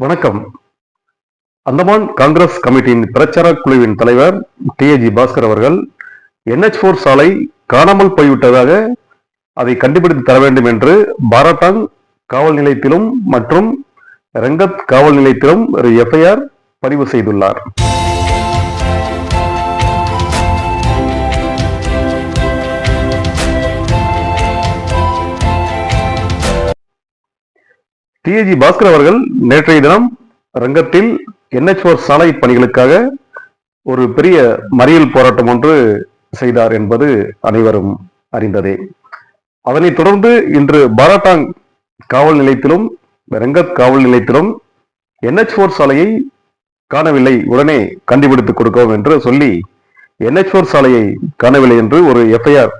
வணக்கம். அந்தமான் காங்கிரஸ் கமிட்டியின் பிரச்சார குழுவின் தலைவர் டிஏஜி பாஸ்கர் அவர்கள் என்ஹெச் ஃபோர் சாலை காணாமல் போய்விட்டதாக அதை கண்டுபிடித்து தர வேண்டும் என்று பாராட்டாங் காவல் நிலையத்திலும் மற்றும் ரங்கத் காவல் நிலையத்திலும் ஒரு எஃப்ஐஆர் பதிவு செய்துள்ளார். டிஏஜி பாஸ்கர் அவர்கள் நேற்றைய தினம் ரங்கத்தில் என்ஹெச் சாலை பணிகளுக்காக ஒரு பெரிய மறியல் போராட்டம் ஒன்று செய்தார் என்பது அனைவரும் அறிந்ததே. அதனைத் தொடர்ந்து இன்று பாராட்டாங் காவல் நிலையத்திலும் ரங்கத் காவல் நிலையத்திலும் என்ஹெச் சாலையை காணவில்லை. உடனே கண்டுபிடித்துக் கொடுக்கவும் என்று சொல்லி என்ஹெச் சாலையை காணவில்லை என்று ஒரு எஃப்ஐஆர்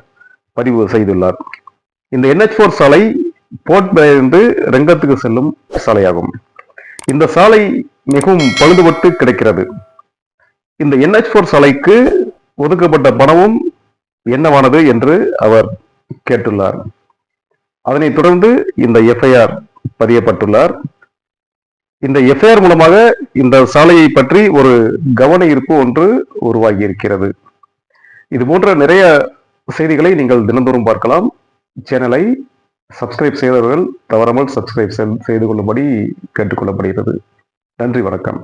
பதிவு செய்துள்ளார். இந்த என்ஹெச் சாலை போர்ட் இருந்து ரங்கத்துக்கு செல்லும் சாலையாகும். இந்த சாலை மிகவும் பழுதுபட்டு கிடைக்கிறது. இந்த என்ஹெச் போர் சாலைக்கு ஒதுக்கப்பட்ட பணமும் என்னவானது என்று அவர் கேட்டுள்ளார். அதனைத் தொடர்ந்து இந்த எஃப்ஐஆர் பதியப்பட்டுள்ளார். இந்த எஃப்ஐஆர் மூலமாக இந்த சாலையை பற்றி ஒரு கவன ஈர்ப்பு ஒன்று உருவாகி இருக்கிறது இது போன்ற நிறைய செய்திகளை நீங்கள் தினந்தோறும் பார்க்கலாம். சேனலை சப்ஸ்கிரைப் செய்தவர்கள் தவறாமல் சப்ஸ்கிரைப் செய்து கொள்ளும்படி கேட்டுக்கொள்ளப்படுகிறது. நன்றி வணக்கம்.